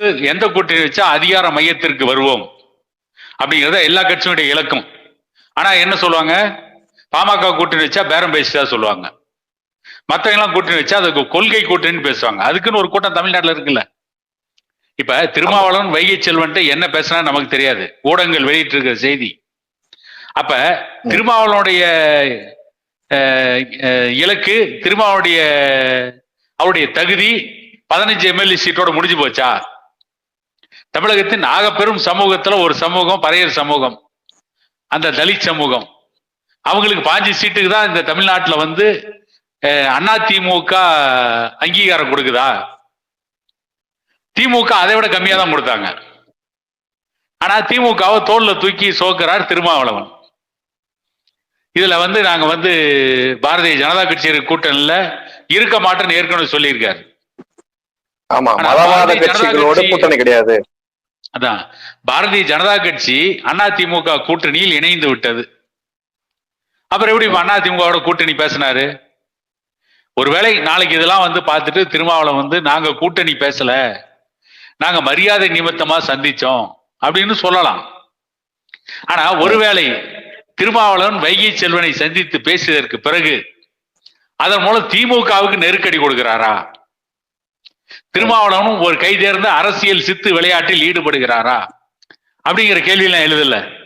எந்த கூட்டணி வச்சா அதிகார மையத்திற்கு வருவோம்? அப்படிங்கிறத எல்லா கட்சியினுடைய இலக்கம். ஆனா என்ன சொல்லுவாங்க? பாமக கூட்டணி வச்சா பேரம் பேசிதான் சொல்லுவாங்க. மற்றவங்களாம் கூட்டணி வச்சா அதுக்கு கொள்கை கூட்டணின்னு பேசுவாங்க. அதுக்குன்னு ஒரு கூட்டம் தமிழ்நாட்டில் இருக்குல்ல. இப்ப திருமாவளவன் வைகை செல்வன்ட்டு என்ன பேசினா நமக்கு தெரியாது. ஊடகங்கள் வெளியிட்டு இருக்கிற செய்தி. அப்ப திருமாவளவனுடைய இலக்கு திருமாவளுடைய அவருடைய தகுதி பதினஞ்சு எம்எல்ஏ சீட்டோட முடிஞ்சு போச்சா? தமிழகத்தின் ஆகப்பெரும் சமூகத்துல ஒரு சமூகம் பறையர் சமூகம். அந்த தலித் சமூகம். அவங்களுக்கு பாஞ்சு சீட்டுக்கு தான் இந்த தமிழ்நாட்டுல வந்து அண்ணா திமுக அங்கீகாரம் கொடுக்குதா? திமுக அதை விட கம்மியா தான் கொடுத்தாங்க. ஆனா திமுகவை தோல்ல தூக்கி சோக்குறார் திருமாவளவன். இதுல வந்து நாங்க வந்து பாரதிய ஜனதா கட்சி கூட்டணியில இருக்க மாட்டேன்னு ஏற்கனவே சொல்லியிருக்காரு. ஆமா மதவாத கட்சிகளோடு கட்சி- கூட்டணி கிடையாது. அதான் பாரதிய ஜனதா கட்சி அதிமுக கூட்டணியில் இணைந்து விட்டது. அப்புறம் எப்படி அதிமுகவோட கூட்டணி பேசினாரு? ஒருவேளை நாளைக்கு இதெல்லாம் வந்து பார்த்துட்டு திருமாவளம் வந்து நாங்க கூட்டணி பேசல. நாங்க மரியாதை நிமித்தமா சந்திச்சோம். அப்படின்னு சொல்லலாம். ஆனா ஒருவேளை திருமாவளவன் வைகை செல்வனை சந்தித்து பேசியதற்கு பிறகு அதன் மூலம் திமுகவுக்கு நெருக்கடி கொடுக்கிறாரா? திருமாவளவனும் ஒரு கைதேர்ந்த அரசியல் சித்து விளையாட்டில் ஈடுபடுகிறாரா? அப்படிங்கிற கேள்வியெல்லாம் எழுதலை.